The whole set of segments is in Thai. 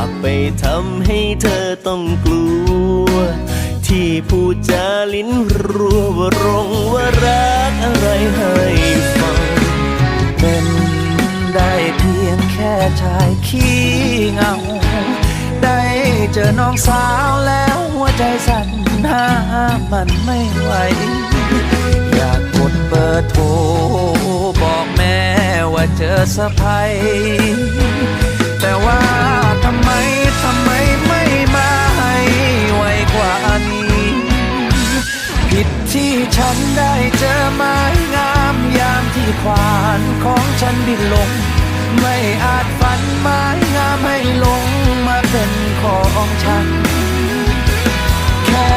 ากไปทำให้เธอต้องกลัว ที่พูดจาลิ้นรัวว่ารงว่ารักอะไรให้ฟัง เป็นได้เพียงแค่ชายขี้เงา ได้เจอน้องสาวแล้วหัวใจสั่นห้ามมันไม่ไหว อยากกดเบอร์โทรบอกแม่ว่าเจอสะพาย ฉันได้เจอไม้งามยามที่ควานของฉันบินลง ไม่อาจฝันไม้งามให้ลงมาเป็นของฉัน แค่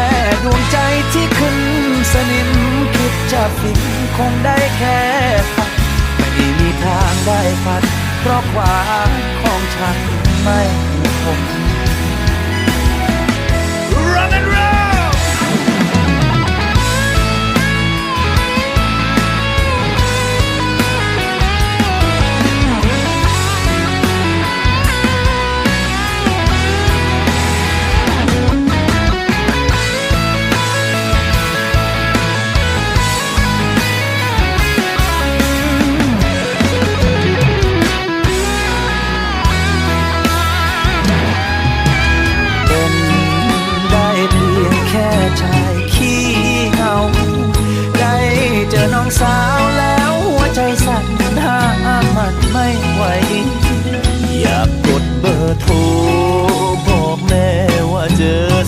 ดวงใจที่ขึ้นสนิมคิดจะฟินคงได้แค่ฝันไม่มีทางได้ฝันเพราะความของฉันไม่คง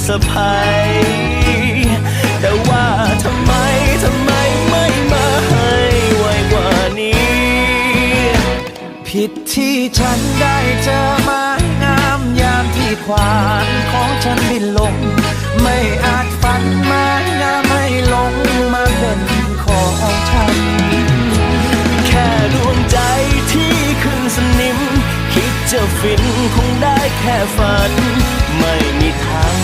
สะพายแต่ว่าทำไมทำไมไม่มาให้ไวกว่านี้ ผิดที่ฉันได้เจอม้งามยามที่ควานของฉันบินลง ไม่อาจฝันม้งามให้ลงมาเป็นของฉัน แค่ดวงใจที่ขึ้นสนิม คิดจะฟินคงได้แค่ฝัน ไม่มี